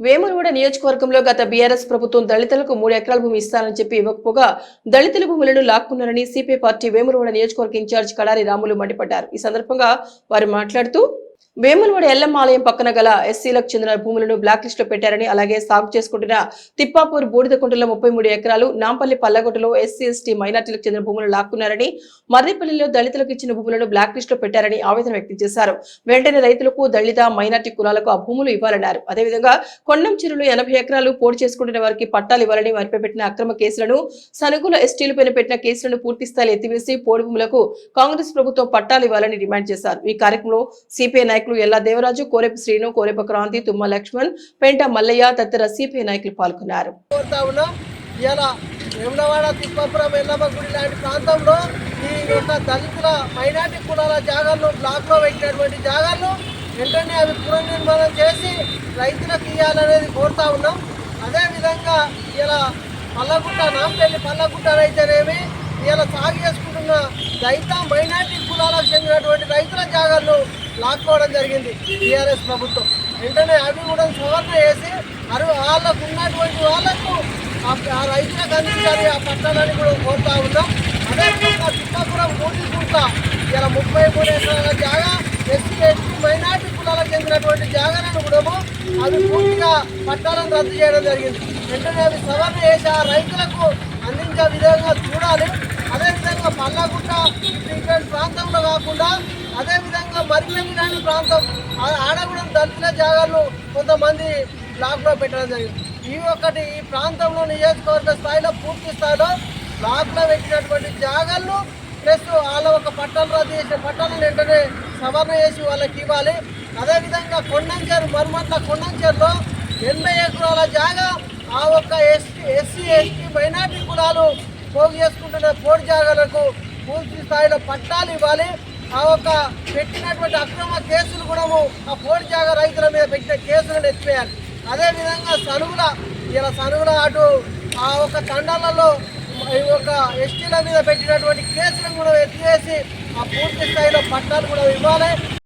వేములవాడ నియోజకవర్గంలో గత బీఆర్ఎస్ ప్రభుత్వం దళితులకు మూడు ఎకరాల భూమి ఇస్తానని చెప్పి ఇవ్వకపోగా దళితుల భూములను లాక్కున్నారని సిపిఐ పార్టీ వేములవాడ నియోజకవర్గ ఇన్ఛార్జ్ కడారి రాములు మండిపడ్డారు. ఈ సందర్భంగా వారు మాట్లాడుతూ వేములవాడ ఎల్లమ్మ ఆలయం పక్కన గల ఎస్సీలకు చెందిన భూములను బ్లాక్ లిస్ట్లో పెట్టారని అలాగే సాగు చేసుకుంటున్న తిప్పాపూర్ బూడిదకుంటలో ముప్పై మూడు ఎకరాలు నాంపల్లి పల్లగొట్టలో ఎస్సీ ఎస్టీ మైనార్టీలకు చెందిన భూములను లాక్కున్నారని మర్రిపల్లిలో దళితులకు ఇచ్చిన భూములను బ్లాక్ లిస్ట్లో పెట్టారని ఆవేదన వ్యక్తం చేశారు. వెంటనే రైతులకు దళిత మైనార్టీ కులాలకు ఆ భూములు ఇవ్వాలన్నారు. అదేవిధంగా కొండం చెరువులో ఎనభై ఎకరాలు పోటు చేసుకుంటున్న వారికి పట్టాలు ఇవ్వాలని వారిపై పెట్టిన అక్రమ కేసులను సనుగుల ఎస్టీలపైన పెట్టిన కేసులను పూర్తి స్థాయిలో ఎత్తివేసి పోడు భూములకు కాంగ్రెస్ ప్రభుత్వం పట్టాలు ఇవ్వాలని డిమాండ్ చేశారు. ఈ కార్యక్రమంలో సిపిఐ నాయకులు ఎల్లా దేవరాజు కోరెపు శ్రీను కోరెప క్రాంతి తుమ్మ లక్ష్మణ్ పెంట మల్లయ్య తదితర సిపిఐ నాయకులు పాల్గొన్నారు. వేములవాడ తిప్పాపురం ఎల్లమ్మ గుడి లాంటి ప్రాంతంలో ఈ యొక్క దళితుల మైనార్టీ కులాల జాగాలను బ్లాక్లో పెట్టినటువంటి జాగాలను వెంటనే అవి పునర్నిర్మాణం చేసి రైతులకు ఇవ్వాలనేది కోరుతా ఉన్నాం. అదేవిధంగా ఇలా పల్లగుట్ట నాంపల్లి పల్లగుట్ట రైతనేమి ఇలా సాగు చేసుకుంటున్న దళిత మైనార్టీ కులాలకు చెందినటువంటి రైతుల జాగాలను లాక్కోవడం జరిగింది టీఆర్ఎస్ ప్రభుత్వం. వెంటనే అవి కూడా సవరణ చేసి అరు వాళ్ళకు ఉన్నటువంటి వాళ్ళకు ఆ రైతులకు అందించాలి ఆ పట్టణాన్ని కూడా కోరుతా ఉన్నాం. అదేవిధంగా చిత్తాపురం మూడించుకుంట ఇలా ముప్పై మూడు ఎకరాల జాగా ఎస్సీ ఎస్టీ మైనార్టీ కులాలకు చెందినటువంటి జాగాలను కూడా అవి పూర్తిగా పట్టాలను రద్దు చేయడం జరిగింది. వెంటనే అవి సవరణ చేసి ఆ రైతులకు అందించే విధంగా చూడాలి అదేవిధంగా పల్లగుట్ట ఇటువంటి ప్రాంతంలో కాకుండా అదేవిధంగా మరిపెల్లి ప్రాంతం ఆ- ఆడ కూడా దళితుల జాగాలు కొంతమంది బ్లాక్లో పెట్టడం జరిగింది. ఈ ఒక్కటి ఈ ప్రాంతంలో నియోజకవర్గ స్థాయిలో పూర్తి స్థాయిలో బ్లాక్లో పెట్టినటువంటి జాగాలను ప్లస్ వాళ్ళ ఒక పట్టాలు రద్దు చేసే పట్టాలను వెంటనే సవరణ చేసి వాళ్ళకి ఇవ్వాలి. అదేవిధంగా కొండంచేరు మర్మట్ల కొండంచేరులో ఎనభై ఎకరాల జాగా ఆ ఒక్క ఎస్టీ ఎస్సీ ఎస్టీ మైనార్టీ కులాలు పోగు చేసుకుంటున్న పోటీ జాగాలకు పూర్తి స్థాయిలో పట్టాలు ఇవ్వాలి. ఆ ఒక్క పెట్టినటువంటి అక్రమ కేసులు కూడా ఆ పోటీ జాగా రైతుల మీద పెట్టిన కేసులను ఎత్తివేయాలి. అదేవిధంగా సనుగుల ఇలా సనుగుల అటు ఆ ఒక్క తండాలలో ఈ యొక్క ఎస్టీల మీద పెట్టినటువంటి కేసులను కూడా ఎత్తివేసి ఆ పూర్తి స్థాయిలో పట్టాలు కూడా ఇవ్వాలి.